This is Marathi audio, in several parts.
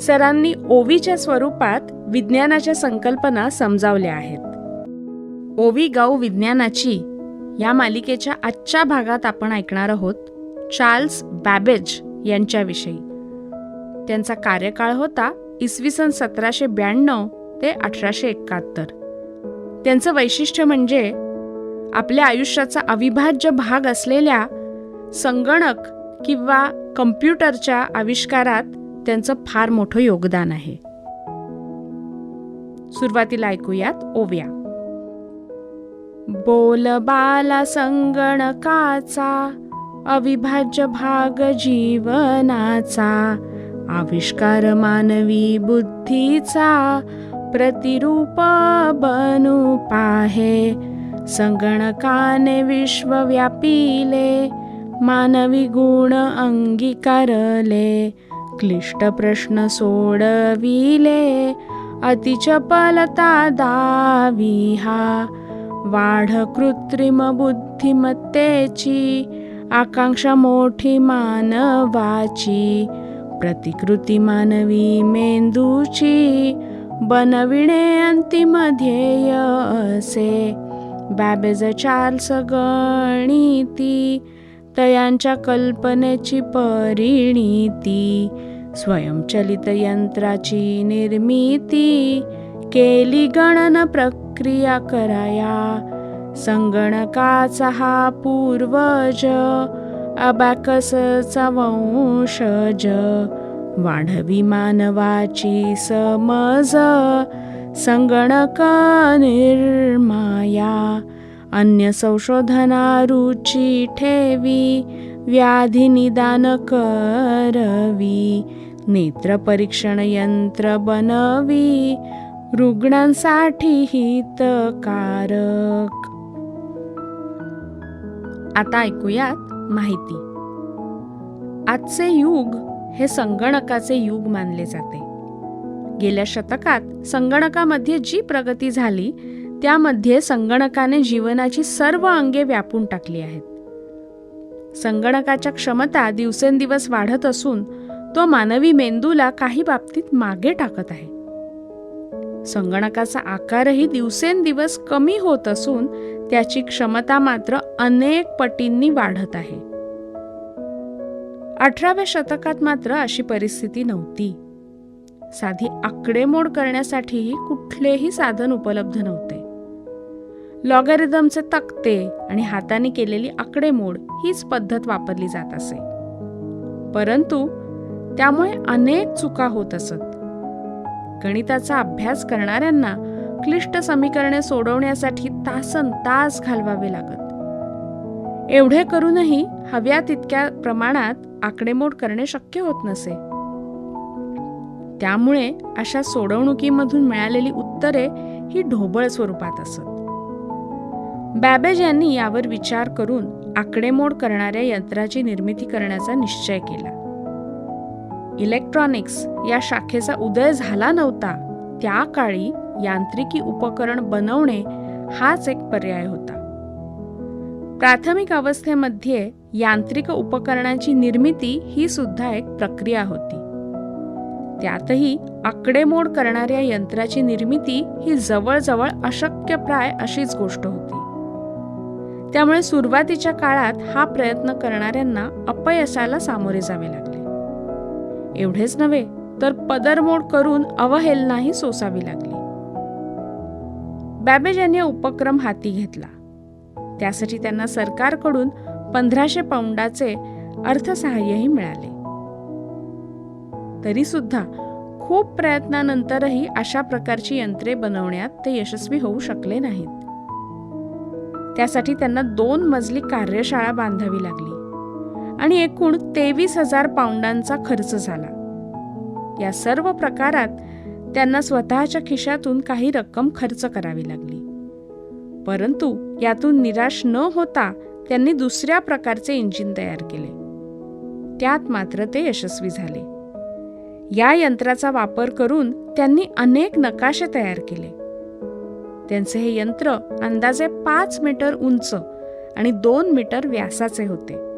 सरांनी ओवीच्या स्वरूपात विज्ञानाच्या संकल्पना समजावल्या आहेत. ओवी गाऊ विज्ञानाची या मालिकेच्या आजच्या भागात आपण ऐकणार आहोत चार्ल्स बॅबेज यांच्याविषयी. त्यांचा कार्यकाळ होता इसवी सन सतराशे ब्याण्णव ते अठराशे एकाहत्तर. त्यांचं वैशिष्ट्य म्हणजे आपल्या आयुष्याचा अविभाज्य भाग असलेल्या संगणक किंवा कम्प्युटरच्या आविष्कारात त्यांचं फार मोठं योगदान आहे. सुरुवातीला ऐकूयात ओव्या. बोलबाला संगणकाचा अविभाज्य भाग जीवनाचा आविष्कार मानवी बुद्धीचा प्रतिरूप बनू पाहे. संगणकाने विश्वव्यापीले मानवी गुण अंगीकारले क्लिष्ट प्रश्न सोडविले. अतिचपलता दावी हा वाढ कृत्रिम बुद्धिमत्तेची. आकांक्षा मोठी मानवाची. प्रतिकृती मानवी मेंदूची. बनविणे अंतिम ध्येय असे. बॅबेज चार्ल्स गणिती. तयांच्या कल्पनेची परिणीती. स्वयंचलित यंत्राची निर्मिती केली गणन प्रक्रिया कराया. संगणकाचा हा पूर्वज अबॅकसचा वंशज. वाढवी मानवाची समज संगणक निर्माया. अन्य संशोधना रुची ठेवी व्याधी निदान करवी. नेत्र परीक्षण यंत्र बनवी रुग्णांसाठी हितकारक. आता ऐकूयात माहिती. आजचे युग हे संगणकाचे युग मानले जाते. गेल्या शतकात संगणकामध्ये जी प्रगती झाली त्यामध्ये संगणकाने जीवनाची सर्व अंगे व्यापून टाकली आहेत. संगणकाच्या क्षमता दिवसेंदिवस वाढत असून तो मानवी मेंदूला काही बाबतीत मागे टाकत आहे. संगणकाचा आकारही दिवसेंदिवस कमी होत असून त्याची क्षमता मात्र अनेक पटींनी वाढत आहे. अठराव्या शतकात मात्र अशी परिस्थिती नव्हती. साधी आकडेमोड करण्यासाठीही कुठलेही साधन उपलब्ध नव्हते. लॉगॅरिदमचे तक्ते आणि हाताने केलेली आकडेमोड हीच पद्धत वापरली जात असे. परंतु त्यामुळे अनेक चुका होत असत. गणिताचा अभ्यास करणाऱ्यांना क्लिष्ट समीकरणे सोडवण्यासाठी तासन तास घालवावे लागत. एवढे करूनही हव्या तितक्या प्रमाणात आकडेमोड करणे शक्य होत नसे. त्यामुळे अशा सोडवणुकीमधून मिळालेली उत्तरे ही ढोबळ स्वरूपात असत. बॅबेज यांनी यावर विचार करून आकडेमोड करणाऱ्या यंत्राची निर्मिती करण्याचा निश्चय केला. इलेक्ट्रॉनिक्स या शाखेचा उदय झाला नव्हता. त्या काळी यांत्रिकी उपकरण बनवणे हाच एक पर्याय होता. प्राथमिक अवस्थेमध्ये यांत्रिक उपकरणांची निर्मिती ही सुद्धा एक प्रक्रिया होती. त्यातही आकडेमोड करणाऱ्या यंत्राची निर्मिती ही जवळजवळ अशक्यप्राय अशीच गोष्ट होती. त्यामुळे सुरुवातीच्या काळात हा प्रयत्न करणाऱ्यांना अपयशाला सामोरे जावे लागले. एवढेच नव्हे तर पदरमोड करून अवहेलनाही सोसावी लागली. बॅबेज यांनी उपक्रम हाती घेतला. त्यासाठी त्यांना सरकारकडून पंधराशे पौंडाचे अर्थसहाय्यही मिळाले. तरी सुद्धा खूप प्रयत्नानंतरही अशा प्रकारची यंत्रे बनवण्यात ते यशस्वी होऊ शकले नाहीत. त्यासाठी त्यांना दोन मजली कार्यशाळा बांधावी लागली. आणि एकूण तेवीस हजार पाऊंडांचा खर्च झाला. या सर्व प्रकारात त्यांना स्वतःच्या खिशातून काही रक्कम खर्च करावी लागली. परंतु यातून निराश न होता त्यांनी दुसऱ्या प्रकारचे इंजिन तयार केले. त्यात मात्र ते यशस्वी झाले. या यंत्राचा वापर करून त्यांनी अनेक नकाशे तयार केले. त्यांचे हे यंत्र अंदाजे पाच मीटर उंच आणि दोन मीटर व्यासाचे होते.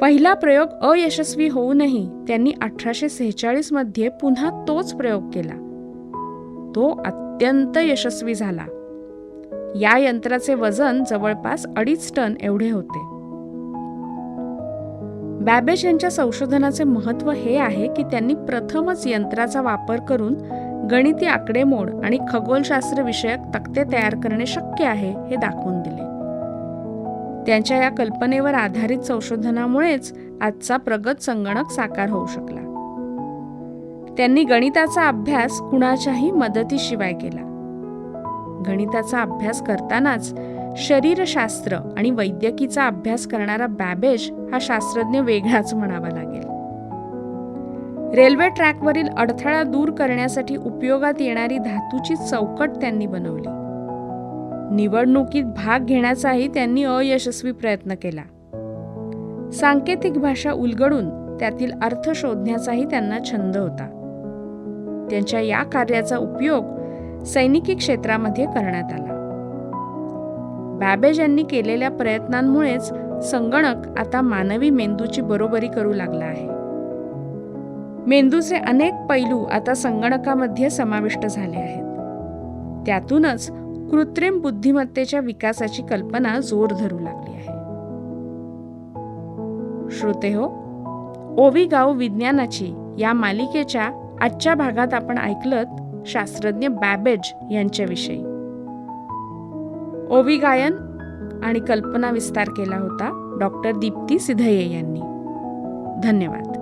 पहिला प्रयोग अयशस्वी होऊनही त्यांनी अठराशे सेहेचाळीसमध्ये पुन्हा तोच प्रयोग केला. तो अत्यंत यशस्वी झाला. या यंत्राचे वजन जवळपास अडीच टन एवढे होते. बॅबेज यांच्या संशोधनाचे महत्त्व हे आहे की त्यांनी प्रथमच यंत्राचा वापर करून गणिती आकडेमोड आणि खगोलशास्त्र विषयक तक्ते तयार करणे शक्य आहे हे दाखवून दिले. त्यांच्या या कल्पनेवर आधारित संशोधनामुळेच आजचा प्रगत संगणक साकार होऊ शकला. त्यांनी गणिताचा अभ्यास कुणाच्याही मदतीशिवाय केला. गणिताचा अभ्यास करतानाच शरीरशास्त्र आणि वैद्यकीचा अभ्यास करणारा बॅबेज हा शास्त्रज्ञ वेगळाच म्हणावा लागेल. रेल्वे ट्रॅकवरील अडथळा दूर करण्यासाठी उपयोगात येणारी धातूची चौकट त्यांनी बनवली. निवडणुकीत भाग घेण्याचाही त्यांनी अयशस्वी प्रयत्न केला. सांकेतिक भाषा उलगडून त्यातील अर्थ शोधण्याचाही त्यांना छंद होता. त्यांच्या या कार्याचा उपयोग सैनिकी क्षेत्रामध्ये करण्यात आला. बॅबेज यांनी केलेल्या प्रयत्नांमुळेच संगणक आता मानवी मेंदूची बरोबरी करू लागला आहे. मेंदूचे अनेक पैलू आता संगणकामध्ये समाविष्ट झाले आहेत. त्यातूनच कृत्रिम बुद्धिमत्तेच्या विकासाची कल्पना जोर धरू लागली आहे. श्रोते हो ओवी गाव विज्ञानाची या मालिकेच्या आजच्या भागात आपण ऐकलत शास्त्रज्ञ बॅबेज यांच्याविषयी. ओवी गायन आणि कल्पना विस्तार केला होता डॉक्टर दीप्ती सिधये यांनी. धन्यवाद.